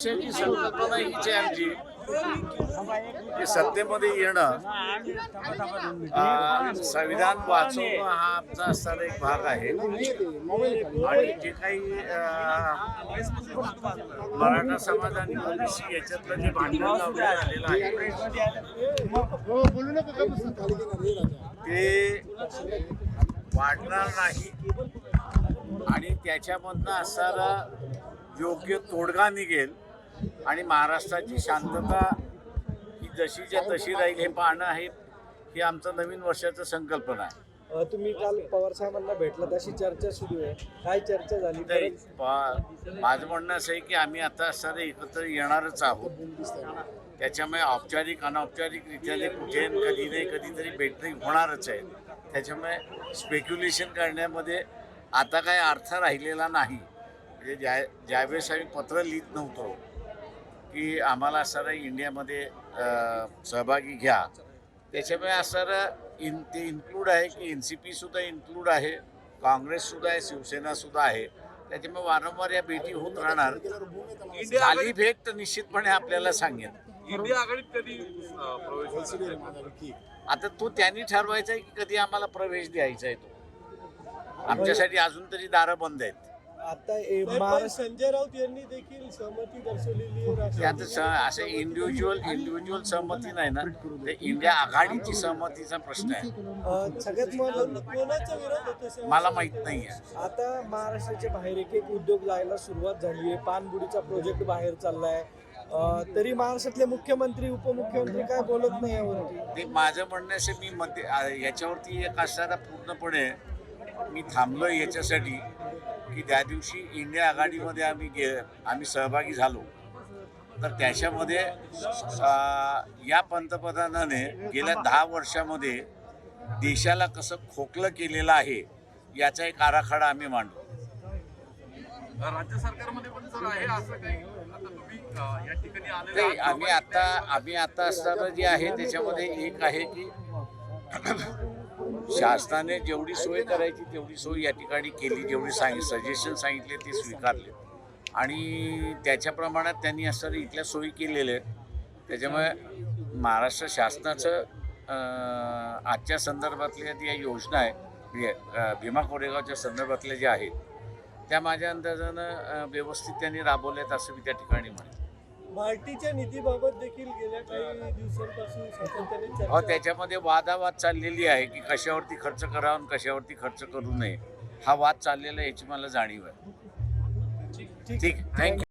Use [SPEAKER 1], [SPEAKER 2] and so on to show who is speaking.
[SPEAKER 1] पक्षाची संकल्पना हीच आमची हे सत्तेमध्ये येणं संविधान वाचवणं हा आमचा असणारा एक भाग आहे. आणि जे काही मराठा समाज आणि ओबीसी याच्यातलं जे भांडण झालेलं आहे ते वाढणार नाही. आणि त्याच्यामधनं असणारा योग्य तोडगा निघेल. आणि महाराष्ट्राची शांतता ही जशीच्या तशी राहील हे पाहणं आहे ही आमचं नवीन वर्षाचं संकल्पना आहे.
[SPEAKER 2] अ, तुम्ही काल पवार साहेबांना भेटलात अशी चर्चा सुरू आहे. काय चर्चा झाली?
[SPEAKER 1] नाही,
[SPEAKER 2] परत
[SPEAKER 1] पा- माझं म्हणणं असं आहे की आम्ही आता असणारे एकत्र येणारच आहोत. त्याच्यामुळे औपचारिक अनौपचारिकरित्या ते कुठे न कधी नाही कधीतरी भेटणे होणारच आहे. त्याच्यामुळे स्पेक्युलेशन करण्यामध्ये आता काही अर्थ राहिलेला नाही. म्हणजे ज्या ज्यावेळेस आम्ही पत्र लिहित नव्हतो की आम्हाला असणारा इंडियामध्ये सहभागी घ्या. त्याच्यामुळे असणारं इन ते इन्क्लूड आहे की एन सी पीसुद्धा इन्क्लूड आहे काँग्रेससुद्धा आहे शिवसेनासुद्धा आहे. त्याच्यामुळे वारंवार या भेटी होत राहणार. झाली भेट निश्चितपणे आपल्याला सांगेन? आता तो त्यांनी ठरवायचा आहे की कधी आम्हाला प्रवेश द्यायचा आहे तो. आमच्यासाठी अजून तरी दारं बंद आहेत.
[SPEAKER 2] आता महाराष्ट्र
[SPEAKER 3] संजय राऊत यांनी देखील सहमती दर्शवलेली आहे
[SPEAKER 1] ते आता
[SPEAKER 3] राष्ट्रवादी
[SPEAKER 1] स- असं इंडिव्हिज्युअल इंडिव्हिज्युअल सहमती नाही ना? ते इंडिया आघाडीची सहमतीचा प्रश्न आहे.
[SPEAKER 2] अ, सगळ्यात महत्वाचं
[SPEAKER 3] कोणाचा विरोध होतो?
[SPEAKER 1] मला माहीत नाही आहे.
[SPEAKER 2] आता महाराष्ट्राच्या बाहेर एक एक उद्योग जायला सुरुवात झाली आहे. पानबुडीचा प्रोजेक्ट बाहेर चाललाय. अ, तरी महाराष्ट्रातले मुख्यमंत्री उपमुख्यमंत्री काय बोलत नाही यावरती?
[SPEAKER 1] ते माझं म्हणणं असं मी मध्ये आ- याच्यावरती एक असणारा पूर्णपणे मी थांबलो याच्यासाठी. की त्या दिवशी इंडिया आघाडीमध्ये आम्ही गे आम्ही सहभागी झालो तर त्याच्यामध्ये या पंतप्रधानाने गेल्या दहा वर्षामध्ये देशाला कसं खोकलं केलेलं आहे याचा एक आराखडा आम्ही मांडलो
[SPEAKER 4] राज्य सरकारमध्ये पण सर आहे असं काही या ठिकाणी.
[SPEAKER 1] आम्ही आता आम्ही आता असताना जे आहे त्याच्यामध्ये एक आहे की शासनाने जेवढी सोय करायची तेवढी सोय या ठिकाणी केली जेवढी सांगित सजेशन सांगितले ते स्वीकारले. आणि त्याच्या प्रमाणात त्यांनी असं इथल्या सोयी केलेल्या आहेत. त्याच्यामुळे महाराष्ट्र शासनाचं आजच्या संदर्भातल्या ज्या योजना आहे म्हणजे, भीमा कोरेगावच्या संदर्भातल्या ज्या आहेत त्या माझ्या अंदाजानं व्यवस्थित त्यांनी राबवल्यात असं मी त्या ठिकाणी म्हणेन.
[SPEAKER 3] मार्टीच्या निधीबाबत देखील गेल्या काही दिवसांपासून सातत्याने
[SPEAKER 1] त्याच्यामध्ये वादावाद चाललेली आहे की कशावरती खर्च करावा आणि कशावरती खर्च करू नये. हा वाद चाललेला याची मला जाणीव आहे. ठीक थँक्यू